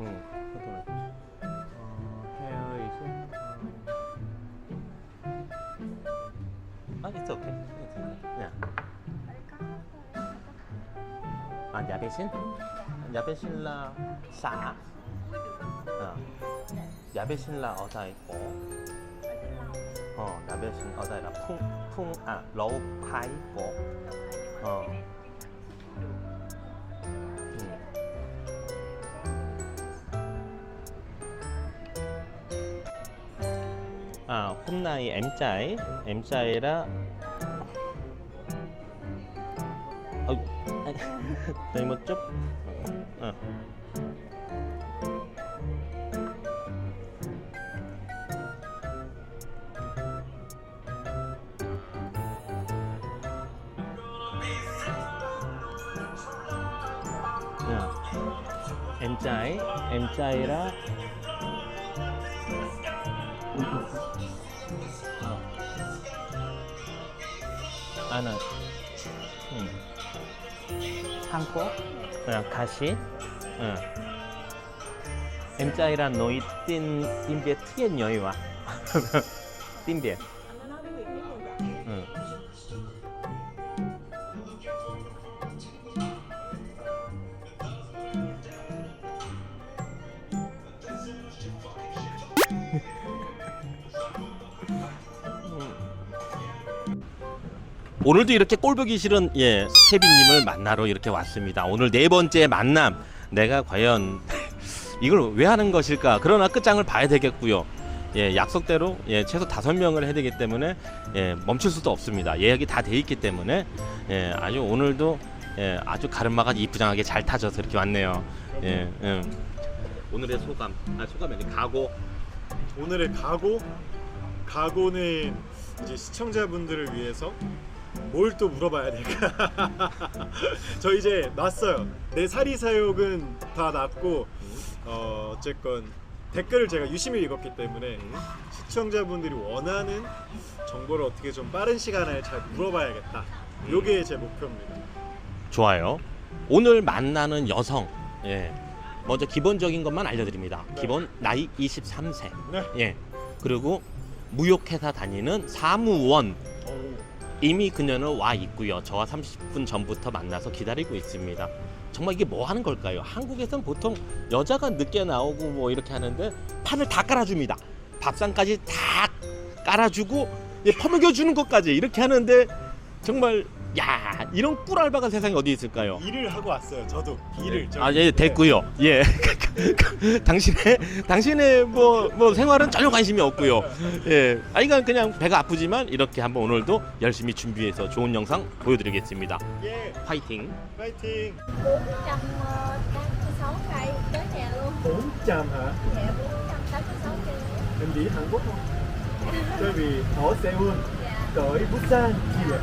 응. 포토는. 어, hair is. 아, it's okay. It's okay. Yeah. À, nhà vệ sinh. Nhà vệ sinh là xã. À. Nhà vệ sinh là ở tại phố. Ờ, nhà vệ sinh ở tại là Phung Phung à, Lầu Thái phố. Ờ. Ừ. À, hôm nay em chạy, em chạy đó. Ôi, đây một chút. À. Em trai, em trai 음. 한국 그냥 가시 응. em trai là nói tiếng tiếng Việt thiên nhồi mà tiếng Việt 오늘도 이렇게 꼴보기 싫은 예 케빈님을 만나러 이렇게 왔습니다. 오늘 네 번째 만남. 내가 과연 이걸 왜 하는 것일까? 그러나 끝장을 봐야 되겠고요. 예 약속대로 예 최소 다섯 명을 해야 되기 때문에 예 멈출 수도 없습니다. 예약이 다 돼 있기 때문에 예 아주 오늘도 예 아주 가르마가 이쁘장하게 잘 타져서 이렇게 왔네요. 예 음. 오늘의 소감 아 소감이 아니 각오 오늘의 각오 각오는 이제 시청자분들을 위해서 뭘 또 물어봐야 될까? 저 이제 났어요. 내 사리 사욕은 다 났고 어, 어쨌건 댓글을 제가 유심히 읽었기 때문에 시청자분들이 원하는 정보를 어떻게 좀 빠른 시간에 잘 물어봐야겠다. 요게 제 목표입니다. 좋아요. 오늘 만나는 여성 예 먼저 기본적인 것만 알려드립니다. 네. 기본 나이 23세 네. 예 그리고 무역회사 다니는 사무원 이미 그녀는 와 있고요. 저와 30분 전부터 만나서 기다리고 있습니다. 정말 이게 뭐 하는 걸까요? 한국에선 보통 여자가 늦게 나오고 뭐 이렇게 하는데 판을 다 깔아줍니다. 밥상까지 다 깔아주고 예, 퍼먹여 주는 것까지 이렇게 하는데 정말 야 이런 꿀 알바가 세상에 어디 있을까요? 일을 하고 왔어요. 저도 일을. 저기. 아, 예, 됐고요. 예. 당신의 당신의 뭐 뭐 생활은 전혀 관심이 없고요. 예. 아 이건 그냥 배가 아프지만 이렇게 한번 오늘도 열심히 준비해서 좋은 영상 보여드리겠습니다. 예, 파이팅. 파이팅. 486 cây tới nhà luôn 400 hả? Dạ 486 cây Em đi Hàn Quốc không? Bởi vì ở Seoul tới Busan thì là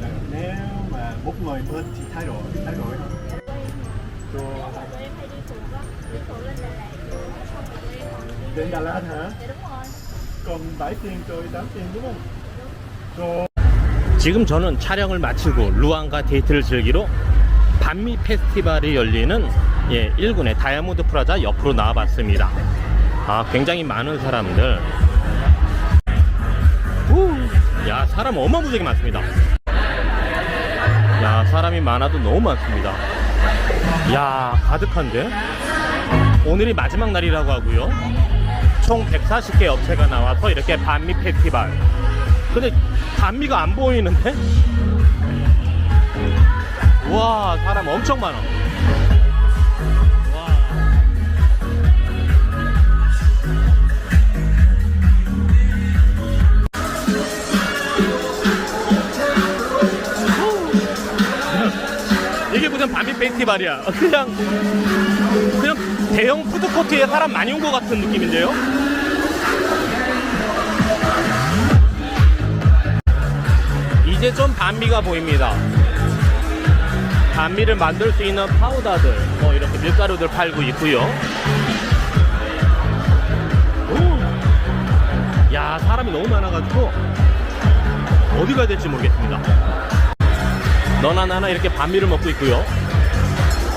là nếu mà một người bên thì thay đổi, thay đổi? Rồi Tụi em hay đi phượt á Đi phượt lên Đà Lạt Xong rồi tụi em còn đi đến Đà Lạt hả? Dạ đúng rồi Còn 7 tiền rồi 8 tiền đúng không? Rồi 지금 저는 촬영을 마치고 루안과 데이트를 즐기러 반미 페스티벌이 열리는 예, 1군의 다이아몬드 프라자 옆으로 나와봤습니다. 아, 굉장히 많은 사람들. 우, 야, 사람 어마무지하게 많습니다. 야, 사람이 많아도 너무 많습니다. 야, 가득한데? 오늘이 마지막 날이라고 하고요. 총 140개 업체가 나와서 이렇게 반미 페스티벌. 근데 반미가 안 보이는데? 와 사람 엄청 많아. 페스티벌이야. 그냥 그냥 대형 푸드코트에 사람 많이 온 것 같은 느낌인데요. 이제 좀 반미가 보입니다. 반미를 만들 수 있는 파우더들, 뭐 이렇게 밀가루들 팔고 있고요. 오! 야 사람이 너무 많아가지고 어디 가야 될지 모르겠습니다. 너나 나나 이렇게 반미를 먹고 있고요.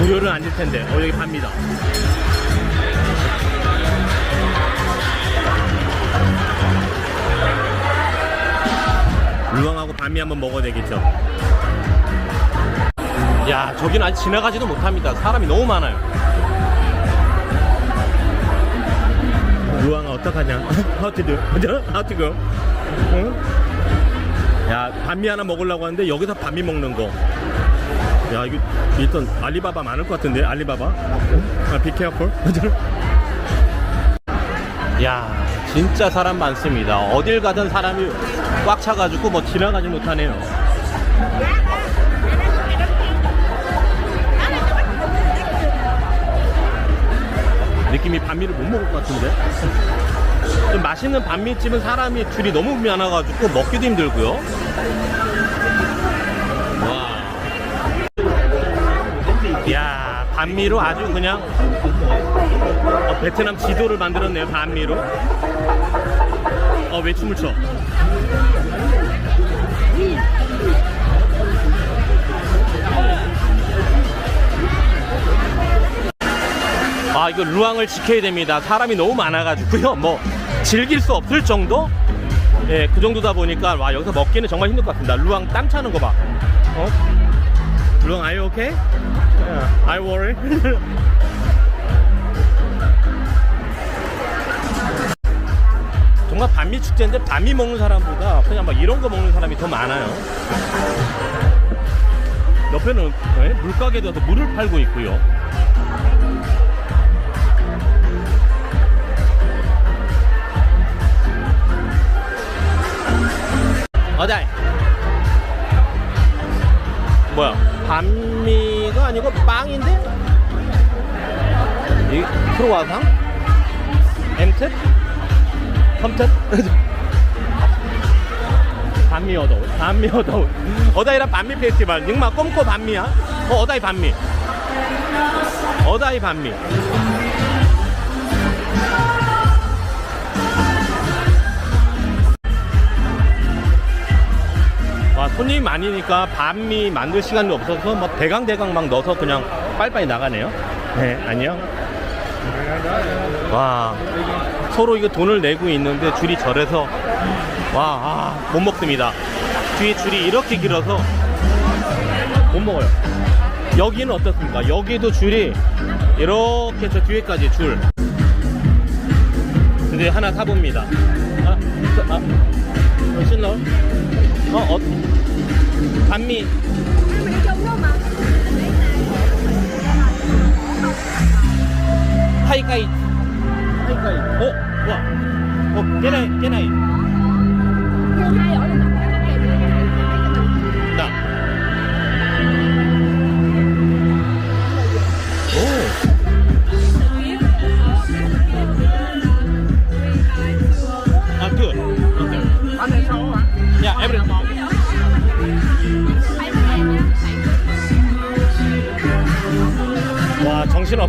무료는 아닐 텐데. 어, 여기 팝니다. 루앙하고 밤이 한번 먹어야 되겠죠. 야, 저기는 아직 지나가지도 못합니다. 사람이 너무 많아요. 루앙아 어떡하냐? How to do? How? 응? 야, 반미 하나 먹으려고 하는데 여기서 반미 먹는 거. 야, 이거 일단 알리바바 많을 것 같은데 알리바바. 아, careful. 야, 진짜 사람 많습니다. 어딜 가든 사람이 꽉 차가지고 뭐 지나가지 못하네요. 느낌이 반미를 못 먹을 것 같은데? 좀 맛있는 반미집은 사람이 줄이 너무 많아가지고 먹기도 힘들고요. 반미로 아주 그냥 어, 베트남 지도를 만들었네요. 반미로. 어, 왜 춤을 춰? 아 이거 루앙을 지켜야 됩니다 사람이 너무 많아가지고요 뭐 즐길 수 없을 정도 예 그 정도다 보니까 와 여기서 먹기는 정말 힘들 것 같습니다 루앙 땀 차는 거 봐 어? 루앙 you okay? Yeah, I worry. 정말 반미 축제인데 반미 먹는 사람보다 그냥 막 이런 거 먹는 사람이 더 많아요. 옆에는 예, 물가게도 와서 물을 팔고 있고요. 어다이 뭐야 반미가 아니고 빵인데? 이 크로와상 엠텟 컴텟 반미 어다운 반미 어다운 어다이랑 반미 페스티벌. 닉마 꼼코 반미야? 어 어다이 반미. 어다이 반미 와, 손님이 많으니까 반미 만들 시간이 없어서 뭐 대강대강 막 넣어서 그냥 빨리빨리 나가네요. 네, 안녕. 와, 서로 이거 돈을 내고 있는데 줄이 저래서 와, 아, 못 먹습니다. 뒤에 줄이 이렇게 길어서 못 먹어요. 여기는 어떻습니까? 여기도 줄이 이렇게 저 뒤에까지 줄. 근데 하나 사봅니다. 아, 아, 어, 신러? 어, 어, 반미. 하이카이. 하이카이. 어, 와. 어, 깨나이, 깨나이. hai ở lên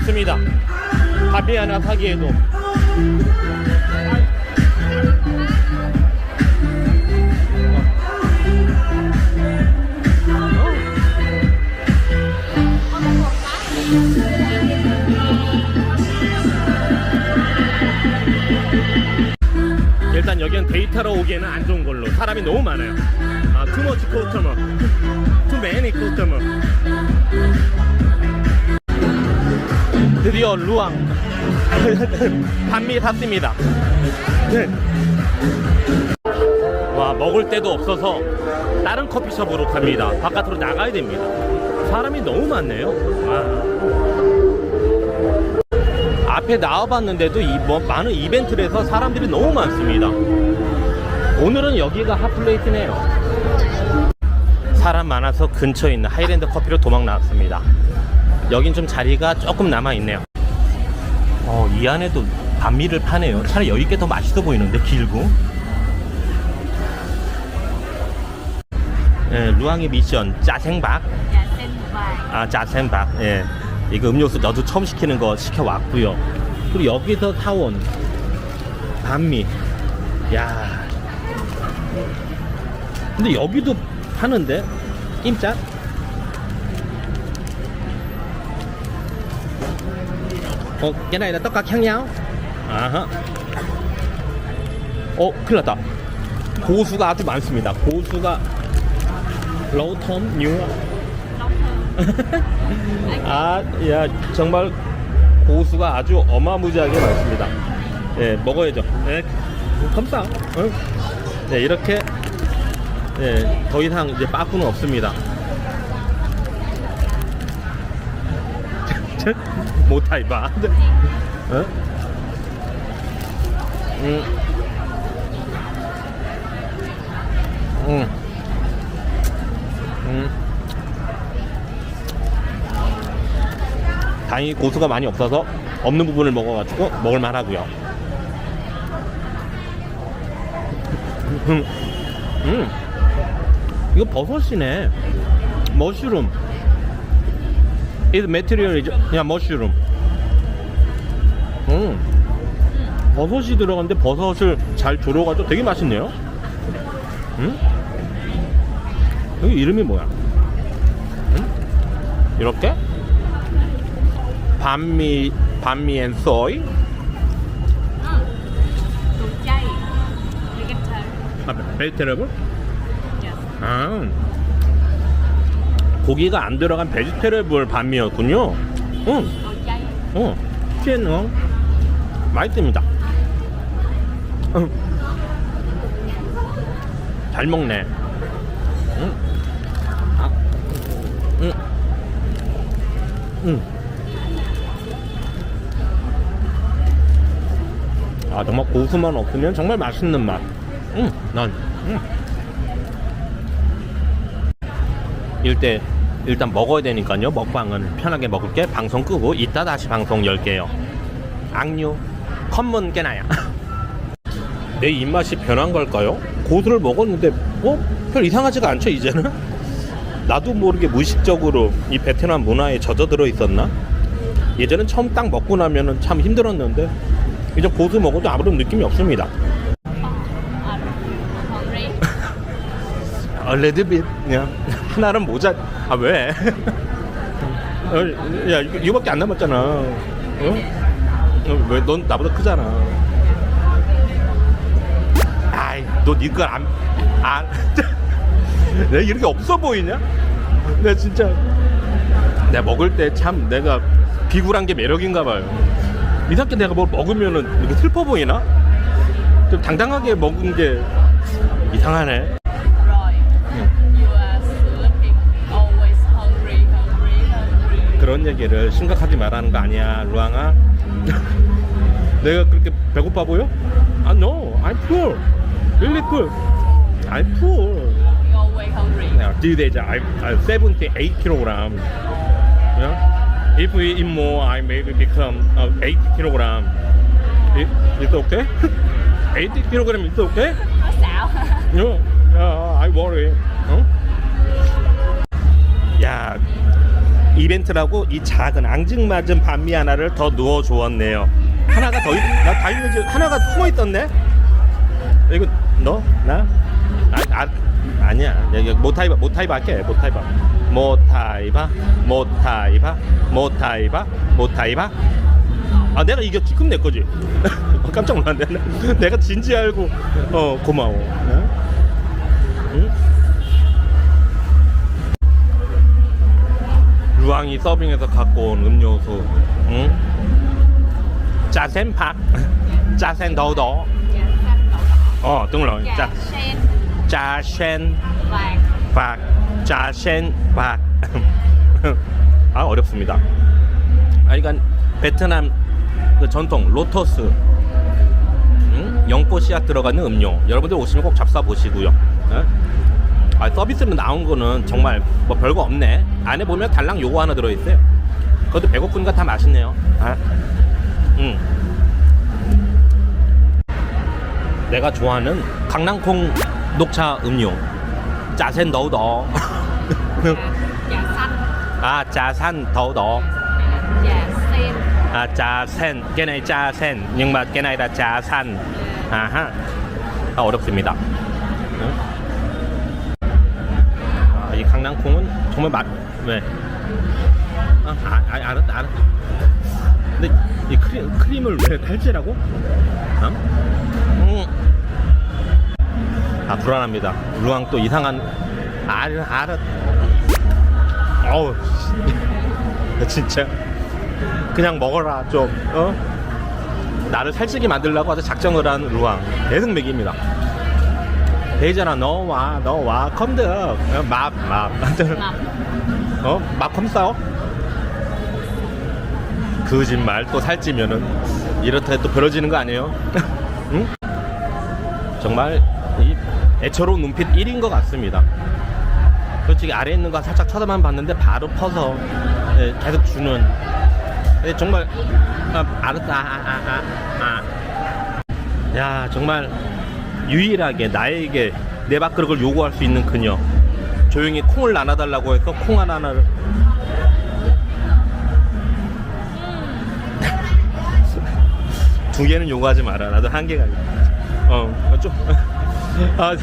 없습니다. 밥이 하나 사기에도. 일단 여기는 데이터로 오기에는 안 좋은 걸로 사람이 너무 많아요. 아, too much customer, too many customer. 드디어 루앙 반미 샀습니다. 네. 와 먹을 데도 없어서 다른 커피숍으로 갑니다. 바깥으로 나가야 됩니다. 사람이 너무 많네요. 와. 앞에 나와봤는데도 이, 뭐, 많은 이벤트를 해서 사람들이 너무 많습니다. 오늘은 여기가 핫플레이스네요. 사람 많아서 근처에 있는 하이랜드 커피로 도망 나왔습니다. 여긴 좀 자리가 조금 남아 있네요. 어, 이 안에도 반미를 파네요. 차라리 여기 게 더 맛있어 보이는데 길고. 예, 루앙의 미션 짜생박. 아, 짜생박. 예. 이거 음료수 너도 처음 시키는 거 시켜왔고요. 그리고 여기서 사온 반미. 야. 근데 여기도 파는데? 낌짝? 어, cái này là khác nhau. 아, 어, 큰일 났다. 고수가 아주 많습니다. 고수가 로텀 뉴. 아, 야, 정말 고수가 아주 어마무지하게 많습니다. 예, 먹어야죠. 예, 감사. 응? 네, 이렇게 예, 더 이상 이제 빠꾸는 없습니다. 못하이 봐. 어? 음. 음. 음. 다행히 고수가 많이 없어서 없는 부분을 먹어가지고 먹을만 하고요. 음. 음. 이거 버섯이네. 머쉬룸. Its material is yeah, mushroom. 음. 버섯이 들어갔는데 버섯을 잘 졸여가지고 되게 맛있네요. 음? 여기 이름이 뭐야? 음? 이렇게? 반미 반미 앤 소이? 아, yes 아. 고기가 안 들어간 베지테러블 반미였군요. 응. 어, 피엔 어, 맛있습니다. 응. 잘 먹네. 응. 아, 응. 응. 아 정말 고수만 없으면 정말 맛있는 맛. 응, 난. 응. 일대 일단 먹어야 되니까요. 먹방은 편하게 먹을게. 방송 끄고 이따 다시 방송 열게요. 악류 컴문 깨나야. 내 입맛이 변한 걸까요? 고수를 먹었는데 어? 별 이상하지가 않죠 이제는? 나도 모르게 무의식적으로 이 베트남 문화에 젖어들어 있었나? 예전엔 처음 딱 먹고 나면은 참 힘들었는데 이제 고수 먹어도 아무런 느낌이 없습니다. à, hungry 아, 레드빛 그냥 하나는 모자 아 왜? 어, 야 이거, 이거밖에 안 남았잖아 어? 어, 왜 넌 나보다 크잖아 아이 너 니거 안.. 안.. 내가 이렇게 없어 보이냐? 내가 진짜 내가 먹을 때 참 내가 비굴한 게 매력인가 봐요 이상하게 내가 뭘 먹으면은 이렇게 슬퍼 보이나? 좀 당당하게 먹은 게 이상하네 그런 얘기를 심각하게 말하는 거 아니야, 루앙아? 내가 그렇게 배고파 보여? 아, no, I'm poor. Really poor. I'm poor. you always hungry Yeah, days I'm, I'm 78 kilogram. Yeah? If we eat more, I maybe become uh, 80 kilogram. It, it's okay? 80 kilogram is okay? nói xạo No, uh, I worry. 어? 야, 이벤트라고 이 작은 앙증맞은 반미 하나를 더 누워 주었네요. 하나가 더, 있, 나 다 있는지 하나가 숨어 있었네. 이거 너? 나? 아, 아 아니야. 모타이바, 모타이바 할게. 모타이바. 모타이바, 모타이바, 모타이바, 모타이바. 아, 내가 이겼지. 그럼 내 거지. 깜짝 놀랐네. 내가 진지 알고, 어, 고마워. 루앙이 서빙해서 갖고 온 음료수. 응? 짜센팍. 짜센 더더. dạ xanh đậu đỏ 어, 뚱러. dạ 짜, sen 짜센 vàng 박. 짜센 박. 아, 어렵습니다. 아, 이건 베트남 그 전통 로터스. 응? 연꽃 씨앗 들어가는 음료. 여러분들 오시면 꼭 잡사 보시고요. 예? 아, 서비스로 나온 거는 정말 뭐 별거 없네. 안에 보면 달랑 요거 하나 들어있어요. 그것도 배고프니까 다 맛있네요. 아, 응. 내가 좋아하는 강낭콩 녹차 음료. 짜센 더더. xanh 아, 짜산 더더. cái này trà sen, nhưng mà cái này là xanh. À ha. 아, 어렵습니다. 강낭콩은 정말 맛, 왜? 아, 아, 아 알았다, 알았다. 근데 이 크림, 크림을 왜 탈지라고? 어? 음. 아 불안합니다. 루앙 또 이상한 알 알아. 어우 씨. 진짜 그냥 먹어라 좀 어? 나를 살찌게 만들려고 아주 작정을 한 루앙 먹입니다. 베이잖아 너와 너와 컴드 맙 맙 어? 막 컴 싸워? 거짓말 또 살찌면은 이렇다 또 벌어지는 거 아니에요? 응? 정말 이 애처로운 눈빛 1인 것 같습니다. 솔직히 아래 있는 거 살짝 쳐다만 봤는데 바로 퍼서 예, 계속 주는 예, 정말 아, 알았다 아, 아, 아, 아. 야 정말 유일하게 나에게 내 밥그릇을 요구할 수 있는 그녀 조용히 콩을 나눠달라고 해서 콩 하나를 두 개는 요구하지 마라 나도 한 개가 어 좀 아,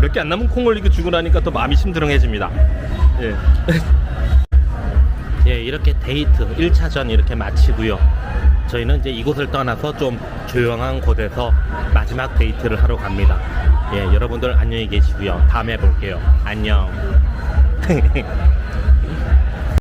몇 개 안 남은 콩을 이렇게 주고 나니까 또 마음이 심드렁해집니다 예. 예, 이렇게 데이트 1차전 이렇게 마치고요. 저희는 이제 이곳을 떠나서 좀 조용한 곳에서 마지막 데이트를 하러 갑니다. 예, 여러분들 안녕히 계시고요. 다음에 볼게요. 안녕.